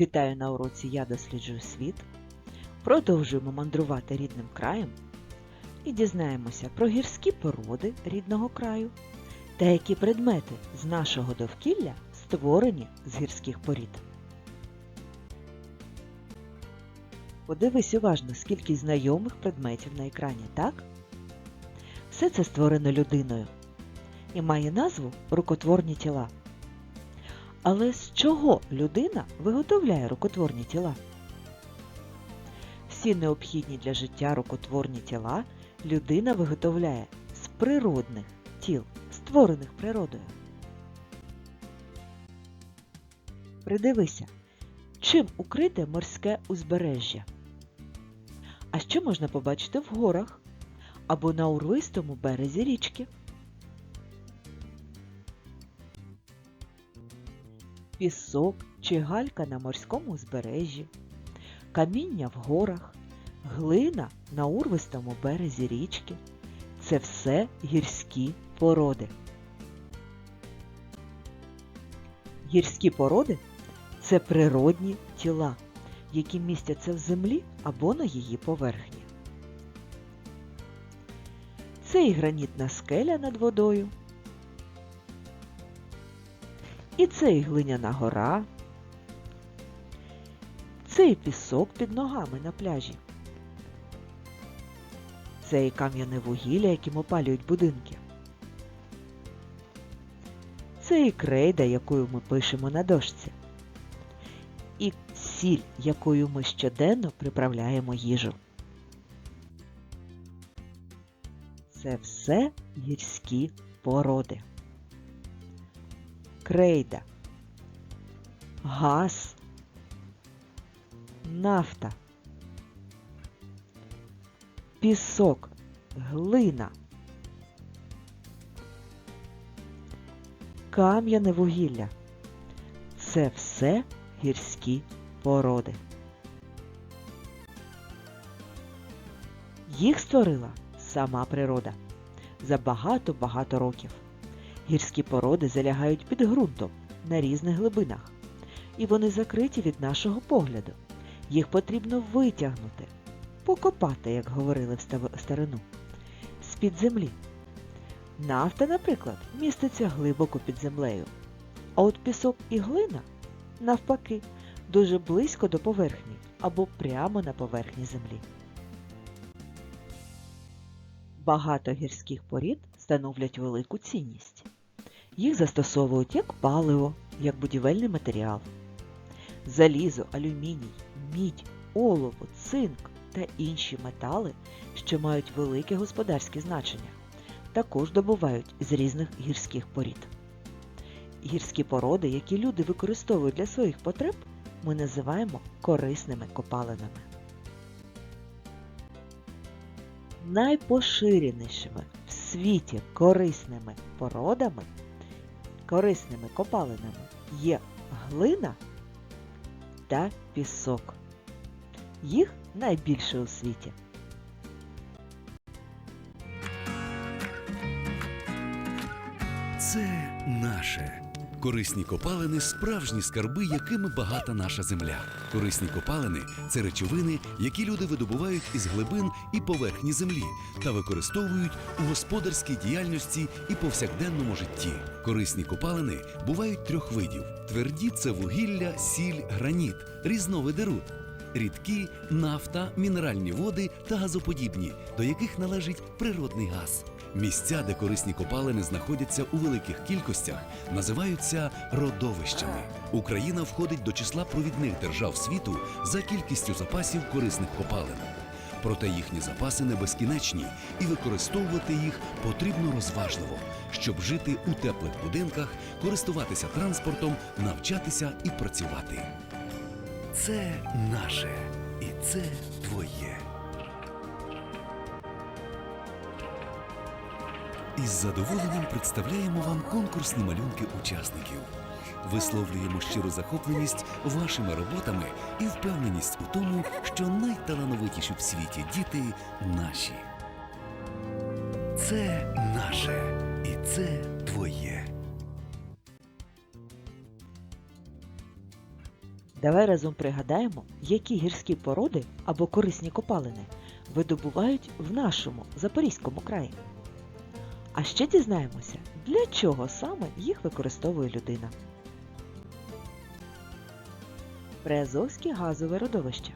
Вітаю на уроці Я досліджую світ. Продовжуємо мандрувати рідним краєм і дізнаємося про гірські породи рідного краю та які предмети з нашого довкілля створені з гірських порід. Подивись уважно, скільки знайомих предметів на екрані, так? Все це створено людиною і має назву рукотворні тіла. Але з чого людина виготовляє рукотворні тіла? Всі необхідні для життя рукотворні тіла людина виготовляє з природних тіл, створених природою. Придивися, чим укрите морське узбережжя? А що можна побачити в горах або на урвистому березі річки? Пісок чи галька на морському узбережжі, каміння в горах, глина на урвистому березі річки це все гірські породи. Гірські породи це природні тіла, які містяться в землі або на її поверхні. Це і гранітна скеля над водою, і це і глиняна гора, це і пісок під ногами на пляжі. Це і кам'яне вугілля, яким опалюють будинки. Це і крейда, якою ми пишемо на дошці. І сіль, якою ми щоденно приправляємо їжу. Це все гірські породи крейда, газ, нафта, пісок, глина, кам'яне вугілля. Це все гірські породи. Їх створила сама природа за багато-багато років. Гірські породи залягають під ґрунтом на різних глибинах, і вони закриті від нашого погляду. Їх потрібно витягнути, покопати, як говорили в старину, з-під землі. Нафта, наприклад, міститься глибоко під землею, а от пісок і глина, навпаки, дуже близько до поверхні або прямо на поверхні землі. Багато гірських порід становлять велику цінність. Їх застосовують як паливо, як будівельний матеріал. Залізо, алюміній, мідь, олово, цинк та інші метали, що мають велике господарське значення, також добувають з різних гірських порід. Гірські породи, які люди використовують для своїх потреб, ми називаємо корисними копалинами. Найпоширенішими в світі корисними породами, корисними копалинами є глина та пісок. Їх найбільше у світі. Це наше. Корисні копалини справжні скарби, якими багата наша земля. Корисні копалини це речовини, які люди видобувають із глибин і поверхні землі та використовують у господарській діяльності і повсякденному житті. Корисні копалини бувають трьох видів: тверді це вугілля, сіль, граніт, різновиди руд. Рідкі нафта, мінеральні води та газоподібні, до яких належить природний газ. Місця, де корисні копалини знаходяться у великих кількостях, називаються родовищами. Україна входить до числа провідних держав світу за кількістю запасів корисних копалин. Проте їхні запаси не безкінечні, і використовувати їх потрібно розважливо, щоб жити у теплих будинках, користуватися транспортом, навчатися і працювати. Це наше і це твоє. Із задоволенням представляємо вам конкурсні малюнки учасників. Висловлюємо щиру захопленість вашими роботами і впевненість у тому, що найталановитіші в світі діти наші. Це наше і це твоє. Давай разом пригадаємо, які гірські породи або корисні копалини видобувають в нашому Запорізькому краї. А ще дізнаємося, для чого саме їх використовує людина. Приазовське газове родовище.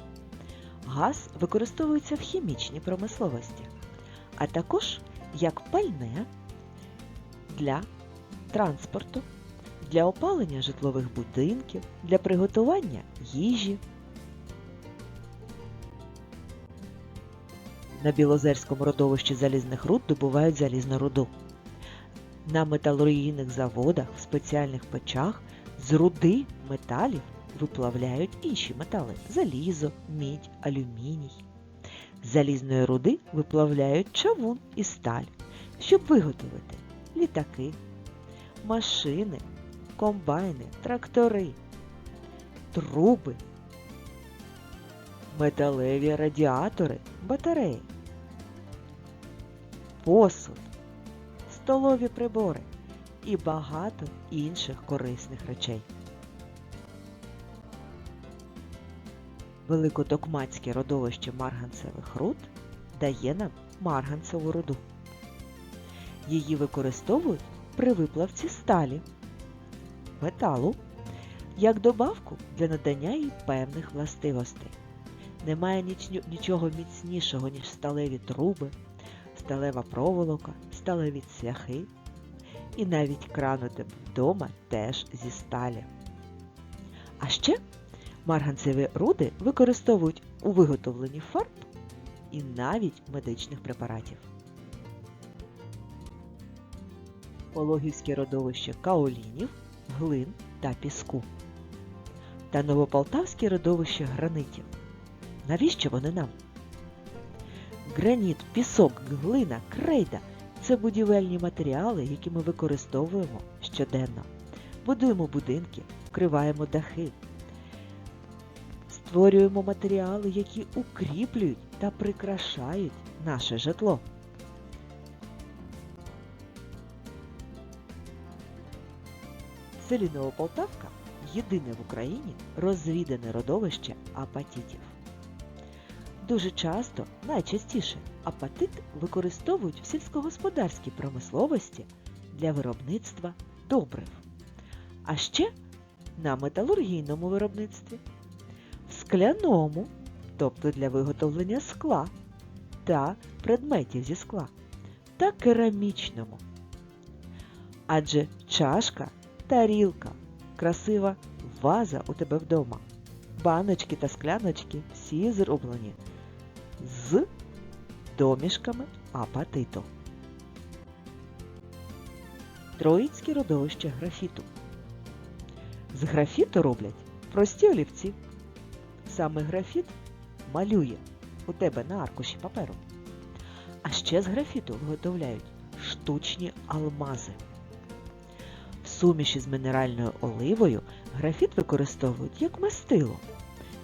Газ використовується в хімічній промисловості, а також як пальне для транспорту, для опалення житлових будинків, для приготування їжі. На Білозерському родовищі залізних руд добувають залізну руду. На металургійних заводах в спеціальних печах з руди металів виплавляють інші метали залізо, мідь, алюміній. З залізної руди виплавляють чавун і сталь, щоб виготовити літаки, машини, комбайни, трактори, труби, металеві радіатори, батареї, посуд, столові прибори і багато інших корисних речей. Великотокмацьке родовище марганцевих руд дає нам марганцеву руду. Її використовують при виплавці сталі, металу, як добавку для надання їй певних властивостей. Немає ніч- нічого міцнішого, ніж сталеві труби, сталева проволока, сталеві цвяхи. І навіть кран вдома теж зі сталі. А ще марганцеві руди використовують у виготовленні фарб і навіть медичних препаратів. Пологівське родовище каолінів, глин та піску. Та Новополтавське родовище гранитів. Навіщо вони нам? Граніт, пісок, глина, крейда це будівельні матеріали, які ми використовуємо щоденно. Будуємо будинки, вкриваємо дахи, створюємо матеріали, які укріплюють та прикрашають наше житло. В селі Новополтавка єдине в Україні розвідане родовище апатитів. Дуже часто, найчастіше, апатит використовують в сільськогосподарській промисловості для виробництва добрив, а ще на металургійному виробництві, в скляному, тобто для виготовлення скла та предметів зі скла, та керамічному. Адже чашка, тарілка, красива ваза у тебе вдома, баночки та скляночки всі зроблені з домішками апатиту. Троїцьке родовище графіту. З графіту роблять прості олівці. Саме графіт малює у тебе на аркуші паперу. А ще з графіту виготовляють штучні алмази. В суміші з мінеральною оливою графіт використовують як мастило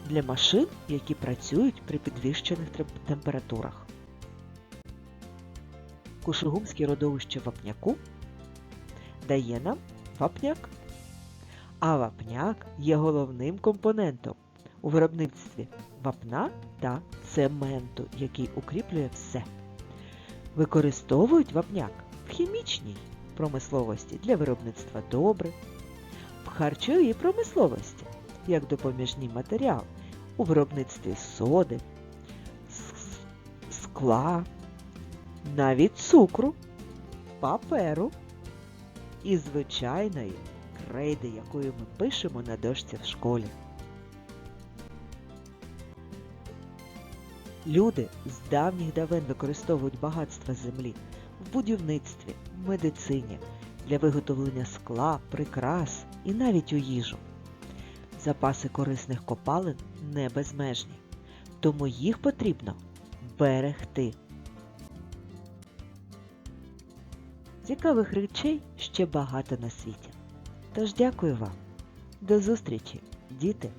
для машин, які працюють при підвищених температурах. Кушугумське родовище вапняку дає нам вапняк. А вапняк є головним компонентом у виробництві вапна та цементу, який укріплює все. Використовують вапняк в хімічній промисловості для виробництва добрив, в харчовій промисловості як допоміжний матеріал у виробництві соди, скла, навіть цукру, паперу і звичайної крейди, якою ми пишемо на дошці в школі. Люди з давніх давен використовують багатства землі в будівництві, в медицині, для виготовлення скла, прикрас і навіть у їжу. Запаси корисних копалин не безмежні, тому їх потрібно берегти. Цікавих речей ще багато на світі. Тож дякую вам. До зустрічі, діти!